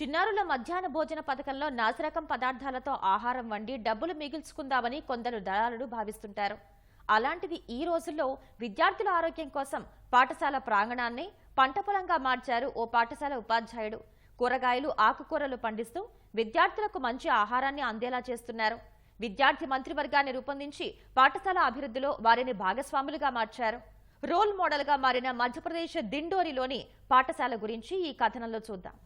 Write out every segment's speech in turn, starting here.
చిన్నారుల మధ్యాహ్న భోజన పథకంలో నాసిరకం పదార్థాలతో ఆహారం వండి డబ్బులు మిగిల్చుకుందామని కొందరు దళారులు భావిస్తుంటారు. అలాంటిది ఈ రోజుల్లో విద్యార్థుల ఆరోగ్యం కోసం పాఠశాల ప్రాంగణాన్ని పంట పొలంగా మార్చారు ఓ పాఠశాల ఉపాధ్యాయుడు. కూరగాయలు ఆకుకూరలు పండిస్తూ విద్యార్థులకు మంచి ఆహారాన్ని అందేలా చేస్తున్నారు. విద్యార్థి మంత్రివర్గాన్ని రూపొందించి పాఠశాల అభివృద్ధిలో వారిని భాగస్వాములుగా మార్చారు. రోల్ మోడల్గా మారిన మధ్యప్రదేశ్ దిండోరిలోని పాఠశాల గురించి ఈ కథనంలో చూద్దాం.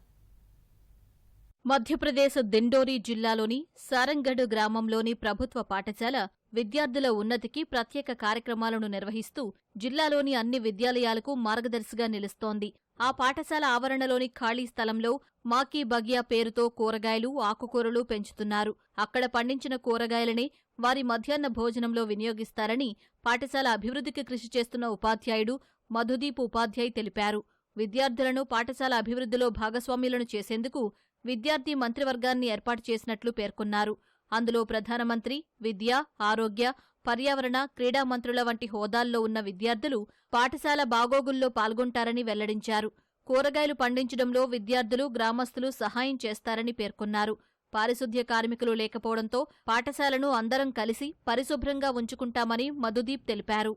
మధ్యప్రదేశ్ దిండోరి జిల్లాలోని సారంగఢ్ గ్రామంలోని ప్రభుత్వ పాఠశాల విద్యార్థుల ఉన్నతికి ప్రత్యేక కార్యక్రమాలను నిర్వహిస్తూ జిల్లాలోని అన్ని విద్యాలయాలకు మార్గదర్శిగా నిలుస్తోంది. ఆ పాఠశాల ఆవరణలోని ఖాళీ స్థలంలో మాకీ బగియా పేరుతో కూరగాయలు ఆకుకూరలు పెంచుతున్నారు. అక్కడ పండించిన కూరగాయలనే వారి మధ్యాహ్న భోజనంలో వినియోగిస్తారని పాఠశాల అభివృద్ధికి కృషి చేస్తున్న ఉపాధ్యాయుడు మధుదీప్ ఉపాధ్యాయ్ తెలిపారు. విద్యార్థులను పాఠశాల అభివృద్ధిలో భాగస్వామ్యులను చేసేందుకు విద్యార్థి మంత్రివర్గాన్ని ఏర్పాటు చేసినట్లు పేర్కొన్నారు. అందులో ప్రధానమంత్రి విద్య ఆరోగ్య పర్యావరణ క్రీడా మంత్రుల వంటి హోదాల్లో ఉన్న విద్యార్థులు పాఠశాల బాగోగుల్లో పాల్గొంటారని వెల్లడించారు. కూరగాయలు పండించడంలో విద్యార్థులు గ్రామస్తులు సహాయం చేస్తారని పేర్కొన్నారు. పారిశుద్ధ్య కార్మికులు లేకపోవడంతో పాఠశాలను అందరం కలిసి పరిశుభ్రంగా ఉంచుకుంటామని మధుదీప్ తెలిపారు.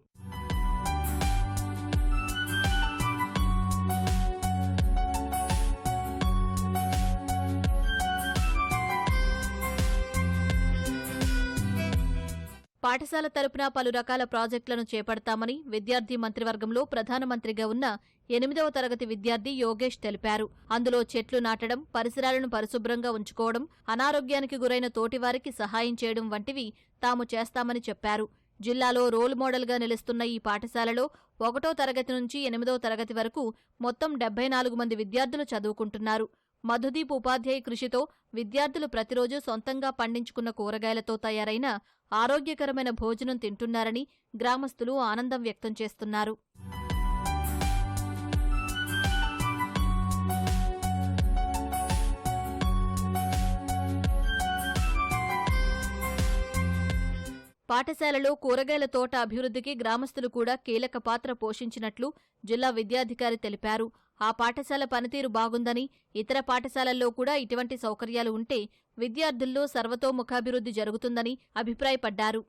పాఠశాల తరపున పలు రకాల ప్రాజెక్టులను చేపడతామని విద్యార్థి మంత్రివర్గంలో ప్రధానమంత్రిగా ఉన్న ఎనిమిదవ తరగతి విద్యార్థి యోగేష్ తెలిపారు. అందులో చెట్లు నాటడం పరిసరాలను పరిశుభ్రంగా ఉంచుకోవడం అనారోగ్యానికి గురైన తోటివారికి సహాయం చేయడం వంటివి తాము చేస్తామని చెప్పారు. జిల్లాలో రోల్ మోడల్గా నిలుస్తున్న ఈ పాఠశాలలో ఒకటో తరగతి నుంచి ఎనిమిదవ తరగతి వరకు మొత్తం డెబ్బై నాలుగు మంది విద్యార్థులు చదువుకుంటున్నారు. మధుదీప్ ఉపాధ్యాయ కృషితో విద్యార్థులు ప్రతిరోజు సొంతంగా పండించుకున్న కూరగాయలతో తయారైన ఆరోగ్యకరమైన భోజనం తింటున్నారని గ్రామస్తులు ఆనందం వ్యక్తం చేస్తున్నారు. పాఠశాలలో కూరగాయల తోట అభివృద్ధికి గ్రామస్తులు కూడా కీలక పాత్ర పోషించినట్లు జిల్లా విద్యాధికారి తెలిపారు. ఆ పాఠశాల పనితీరు బాగుందని ఇతర పాఠశాలల్లో కూడా ఇటువంటి సౌకర్యాలు ఉంటే విద్యార్థుల్లో సర్వతోముఖాభివృద్ధి జరుగుతుందని అభిప్రాయపడ్డారు.